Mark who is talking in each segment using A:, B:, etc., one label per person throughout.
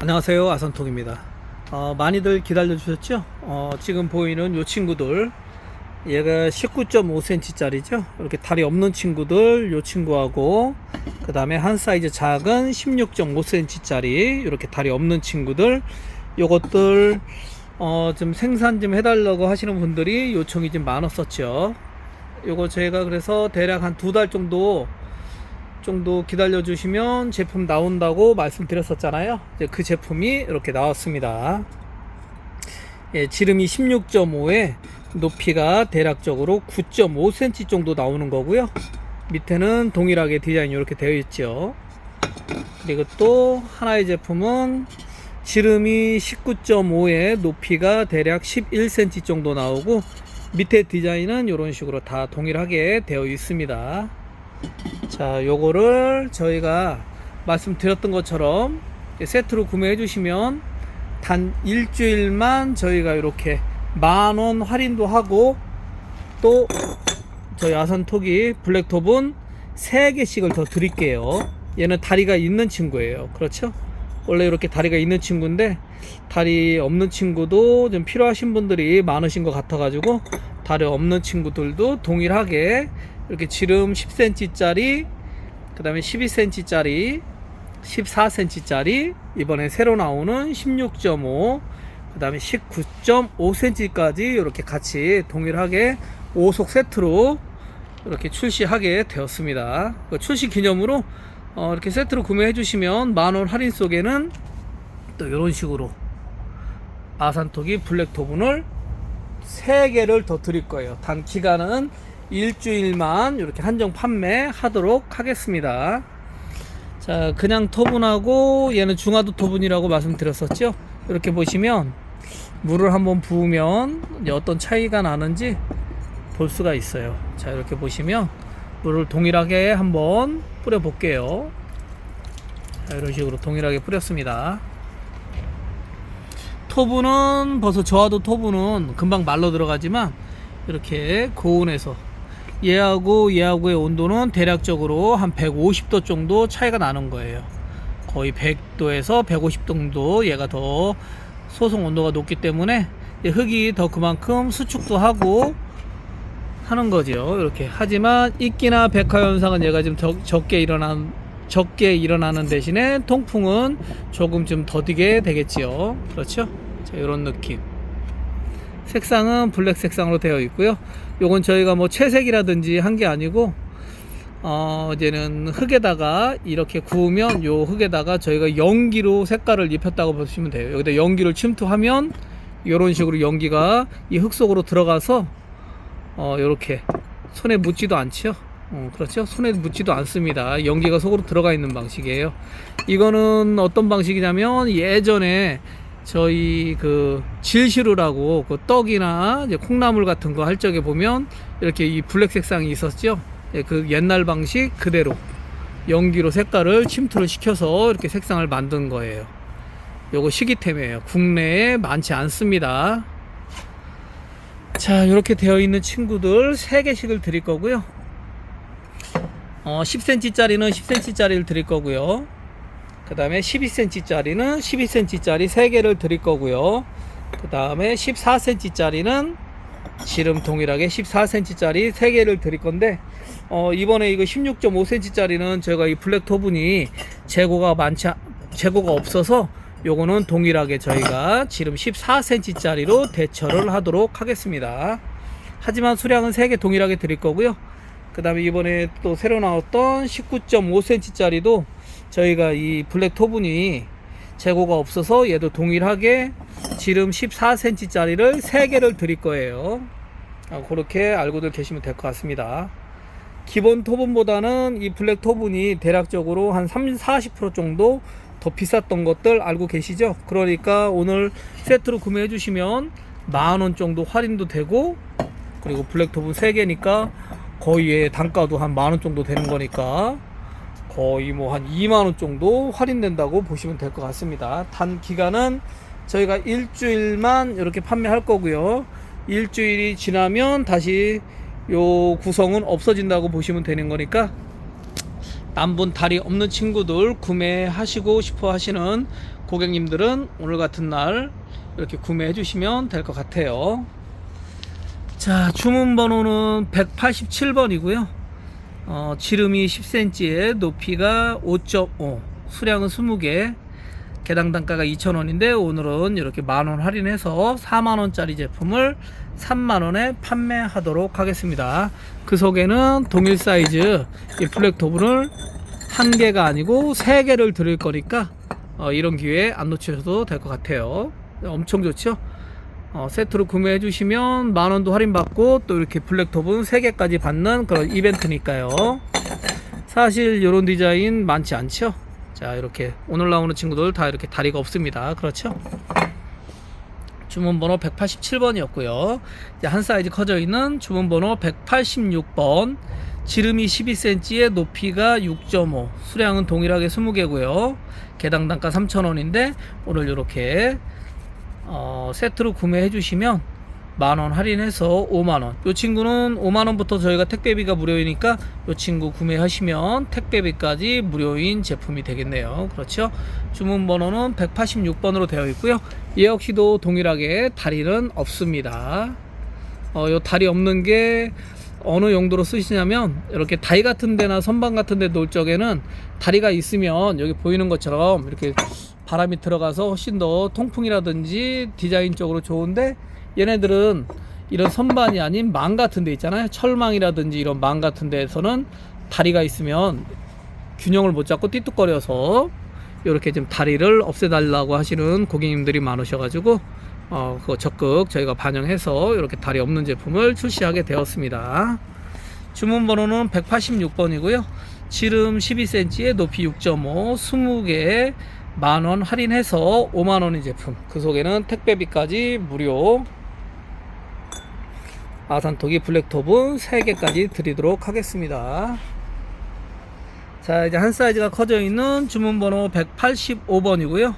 A: 안녕하세요 아선톡입니다. 어, 많이들 기다려 주셨죠? 어, 지금 보이는 요 친구들 얘가 19.5cm 짜리죠? 이렇게 다리 없는 친구들 요 친구하고 그 다음에 한 사이즈 작은 16.5cm 짜리 이렇게 다리 없는 친구들 요것들 어, 좀 생산 좀 해달라고 하시는 분들이 요청이 좀 많았었죠. 요거 저희가 그래서 대략 한 두 달 정도 정도 기다려 주시면 제품 나온다고 말씀드렸었잖아요. 이제 그 제품이 이렇게 나왔습니다. 예, 지름이 16.5에 높이가 대략적으로 9.5cm 정도 나오는 거고요. 밑에는 동일하게 디자인이 이렇게 되어 있죠. 그리고 또 하나의 제품은 지름이 19.5에 높이가 대략 11cm 정도 나오고 밑에 디자인은 이런 식으로 다 동일하게 되어 있습니다. 자, 요거를 저희가 말씀드렸던 것처럼 세트로 구매해 주시면 단 일주일만 저희가 이렇게 만원 할인도 하고 또 저희 아산톡이 블랙톱은 3개씩을 더 드릴게요. 얘는 다리가 있는 친구예요. 그렇죠? 원래 이렇게 다리가 있는 친구인데 다리 없는 친구도 좀 필요하신 분들이 많으신 것 같아 가지고 다리 없는 친구들도 동일하게 이렇게 지름 10cm짜리 그 다음에 12cm짜리 14cm짜리 이번에 새로 나오는 16.5 그 다음에 19.5cm까지 이렇게 같이 동일하게 5속 세트로 이렇게 출시하게 되었습니다. 그 출시 기념으로 어, 이렇게 세트로 구매해 주시면 만원 할인 속에는 또 이런 식으로 아산톡이 블랙 토분을 3개를 더 드릴 거예요. 단 기간은 일주일만 이렇게 한정 판매하도록 하겠습니다. 자, 그냥 토분하고 얘는 중화도 토분이라고 말씀드렸었죠. 이렇게 보시면 물을 한번 부으면 어떤 차이가 나는지 볼 수가 있어요. 자, 이렇게 보시면 물을 동일하게 한번 뿌려 볼게요. 자, 이런 식으로 동일하게 뿌렸습니다. 토분은 벌써 저하도 토분은 금방 말로 들어가지만 이렇게 고온에서 얘하고 얘하고의 온도는 대략적으로 한 150도 정도 차이가 나는 거예요. 거의 100도에서 150 정도 얘가 더 소송 온도가 높기 때문에 흙이 더 그만큼 수축도 하고 하는 거죠. 이렇게 하지만 이끼나 백화 현상은 얘가 좀 적, 적게 일어난 적게 일어나는 대신에 통풍은 조금 좀 더디게 되겠지요. 그렇죠? 자, 이런 느낌. 색상은 블랙 색상으로 되어 있고요. 요건 저희가 뭐 채색이라든지 한 게 아니고 어 이제는 흙에다가 이렇게 구우면 요 흙에다가 저희가 연기로 색깔을 입혔다고 보시면 돼요. 여기다 연기를 침투하면 이런 식으로 연기가 이 흙 속으로 들어가서 어 요렇게 손에 묻지도 않죠. 어, 그렇죠. 손에 묻지도 않습니다. 연기가 속으로 들어가 있는 방식이에요. 이거는 어떤 방식이냐면 예전에 저희 그 질시루라고 그 떡이나 콩나물 같은 거 할 적에 보면 이렇게 이 블랙 색상이 있었죠. 예, 그 옛날 방식 그대로 연기로 색깔을 침투를 시켜서 이렇게 색상을 만든 거예요. 요거 시기템이에요. 국내에 많지 않습니다. 자, 이렇게 되어 있는 친구들 3개씩을 드릴 거고요. 어, 10cm짜리는 10cm짜리를 드릴 거고요. 그 다음에 12cm짜리는 12cm짜리 3개를 드릴 거고요. 그 다음에 14cm짜리는 지름 동일하게 14cm짜리 3개를 드릴 건데, 어, 이번에 이거 16.5cm짜리는 제가 이 블랙 토분이 재고가 많지, 않- 재고가 없어서 요거는 동일하게 저희가 지름 14cm짜리로 대처를 하도록 하겠습니다. 하지만 수량은 3개 동일하게 드릴 거고요. 그 다음에 이번에 또 새로 나왔던 19.5cm짜리도 저희가 이 블랙 토분이 재고가 없어서 얘도 동일하게 지름 14cm짜리를 3개를 드릴 거예요. 아, 그렇게 알고들 계시면 될 것 같습니다. 기본 토분보다는 이 블랙 토분이 대략적으로 한 30, 40% 정도 더 비쌌던 것들 알고 계시죠? 그러니까 오늘 세트로 구매해 주시면 만 원 정도 할인도 되고 그리고 블랙 토분 3개니까 거의 단가도 한 만 원 정도 되는 거니까 거의 뭐 한 2만 원 정도 할인된다고 보시면 될 것 같습니다. 단 기간은 저희가 일주일만 이렇게 판매할 거고요. 일주일이 지나면 다시 요 구성은 없어진다고 보시면 되는 거니까 남분 다리 없는 친구들 구매하시고 싶어 하시는 고객님들은 오늘 같은 날 이렇게 구매해 주시면 될 것 같아요. 자, 주문 번호는 187번이고요. 어, 지름이 10cm에 높이가 5.5, 수량은 20개, 개당 단가가 2,000원인데 오늘은 이렇게 만원 할인해서 4만원짜리 제품을 3만원에 판매하도록 하겠습니다. 그 속에는 동일 사이즈 이 블랙 도브를 한 개가 아니고 세 개를 드릴 거니까 어, 이런 기회 안 놓치셔도 될 것 같아요. 엄청 좋죠? 어, 세트로 구매해 주시면 만 원도 할인 받고 또 이렇게 블랙톱은 3개까지 받는 그런 이벤트니까요. 사실 이런 디자인 많지 않죠? 자, 이렇게 오늘 나오는 친구들 다 이렇게 다리가 없습니다. 그렇죠? 주문번호 187번이었고요. 한 사이즈 커져 있는 주문번호 186번. 지름이 12cm에 높이가 6.5. 수량은 동일하게 20개고요. 개당 단가 3,000원인데 오늘 이렇게 어, 세트로 구매해 주시면 만원 할인해서 5만원. 이 친구는 5만원부터 저희가 택배비가 무료이니까 이 친구 구매하시면 택배비까지 무료인 제품이 되겠네요. 그렇죠? 주문 번호는 186번으로 되어 있고요. 얘 역시도 동일하게 다리는 없습니다. 어, 요 다리 없는 게 어느 용도로 쓰시냐면 이렇게 다이 같은 데나 선반 같은 데 놓을 적에는 다리가 있으면 여기 보이는 것처럼 이렇게 바람이 들어가서 훨씬 더 통풍이라든지 디자인적으로 좋은데 얘네들은 이런 선반이 아닌 망 같은 데 있잖아요 철망이라든지 이런 망 같은 데에서는 다리가 있으면 균형을 못 잡고 띠뚝거려서 이렇게 좀 다리를 없애달라고 하시는 고객님들이 많으셔가지고 어, 그거 적극 저희가 반영해서 이렇게 다리 없는 제품을 출시하게 되었습니다. 주문 번호는 186번이고요. 지름 12cm에 높이 6.5, 20개 만원 할인해서 5만원인 제품. 그 속에는 택배비까지 무료. 아산토기 블랙톱은 3개까지 드리도록 하겠습니다. 자, 이제 한 사이즈가 커져 있는 주문번호 185번이고요.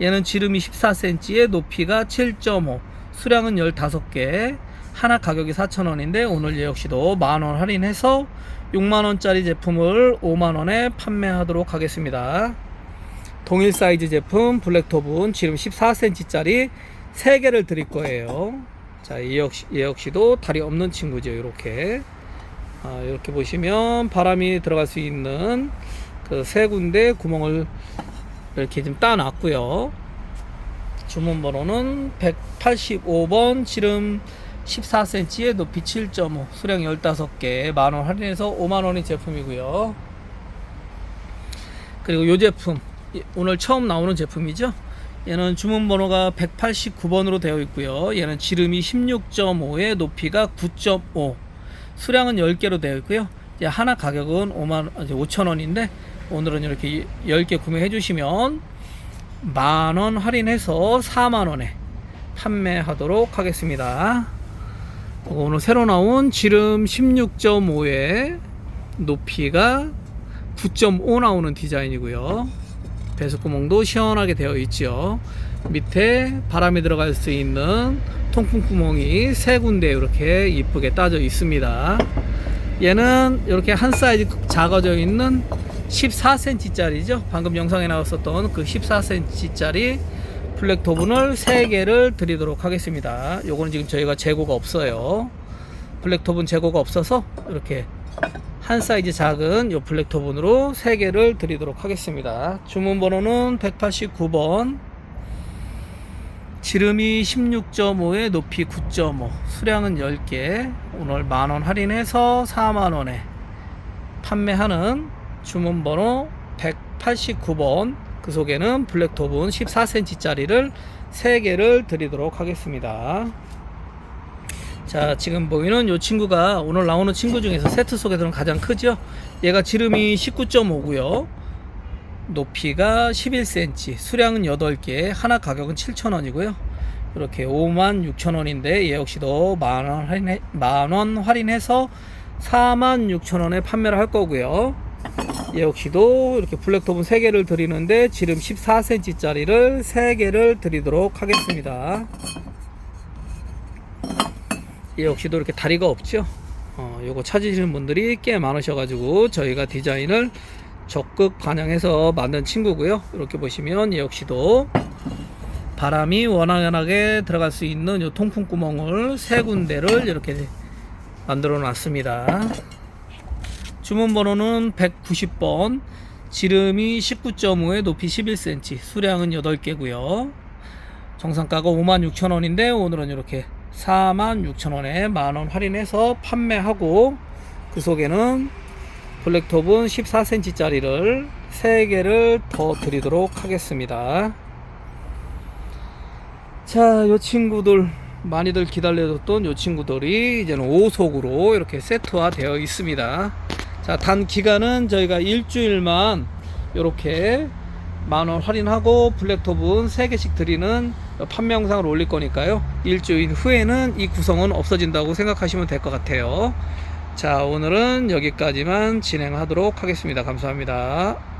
A: 얘는 지름이 14cm에 높이가 7.5, 수량은 15개, 하나 가격이 4,000원인데 오늘 얘 역시도 만원 할인해서 6만원짜리 제품을 5만원에 판매하도록 하겠습니다. 동일 사이즈 제품 블랙톱은 지름 14cm짜리 3개를 드릴 거예요. 자, 얘 역시, 얘 역시도 다리 없는 친구죠. 이렇게. 아, 이렇게 보시면 바람이 들어갈 수 있는 그 세 군데 구멍을 이렇게 좀 따놨고요. 주문 번호는 185번 지름 14cm에 높이 7.5 수량 15개 만원 할인해서 5만원인 제품이고요. 그리고 이 제품 오늘 처음 나오는 제품이죠. 얘는 주문 번호가 189번으로 되어 있고요. 얘는 지름이 16.5에 높이가 9.5 수량은 10개로 되어 있고요. 이제 하나 가격은 5만 5천 원인데 오늘은 이렇게 10개 구매해 주시면 만 원 할인해서 4만 원에 판매하도록 하겠습니다. 오늘 새로 나온 지름 16.5에 높이가 9.5 나오는 디자인이고요. 배수구멍도 시원하게 되어 있죠. 밑에 바람이 들어갈 수 있는 통풍 구멍이 세 군데 이렇게 이쁘게 따져 있습니다. 얘는 이렇게 한 사이즈 작아져 있는 14cm짜리죠. 방금 영상에 나왔었던 그 14cm짜리 블랙 도분을 3개를 드리도록 하겠습니다. 요거는 지금 저희가 재고가 없어요. 블랙 도분 재고가 없어서 이렇게 한 사이즈 작은 요 블랙 도분으로 3개를 드리도록 하겠습니다. 주문 번호는 189번. 지름이 16.5에 높이 9.5 수량은 10개 오늘 만원 할인해서 4만원에 판매하는 주문 번호 189번 그 속에는 블랙톱은 14cm짜리를 3개를 드리도록 하겠습니다 자 지금 보이는 이 친구가 오늘 나오는 친구 중에서 세트 속에서는 가장 크죠 얘가 지름이 19.5고요 높이가 11cm, 수량은 8개, 하나 가격은 7,000원이고요. 이렇게 56,000원인데 얘 역시도 만원 할인해, 만원 할인해서 46,000원에 판매를 할 거고요. 얘 역시도 이렇게 블랙톱은 3개를 드리는데 지름 14cm짜리를 3개를 드리도록 하겠습니다. 얘 역시도 이렇게 다리가 없죠. 어, 요거 찾으시는 분들이 꽤 많으셔가지고 저희가 디자인을 적극 반영해서 만든 친구고요. 이렇게 보시면 이 역시도 바람이 원활하게 들어갈 수 있는 이 통풍 구멍을 세 군데를 이렇게 만들어 놨습니다. 주문 번호는 190번, 지름이 19.5에 높이 11cm, 수량은 8개고요. 정상가가 56,000원인데 오늘은 이렇게 46,000원에 만원 할인해서 판매하고 그 속에는 블랙톱은 14cm짜리를 3개를 더 드리도록 하겠습니다. 자, 요 친구들 많이들 기다려줬던 요 친구들이 이제는 5속으로 이렇게 세트화 되어 있습니다. 자, 단 기간은 저희가 일주일만 이렇게 만원 할인하고 블랙톱은 3개씩 드리는 판매 영상을 올릴 거니까요. 일주일 후에는 이 구성은 없어진다고 생각하시면 될 것 같아요. 자, 오늘은 여기까지만 진행하도록 하겠습니다. 감사합니다.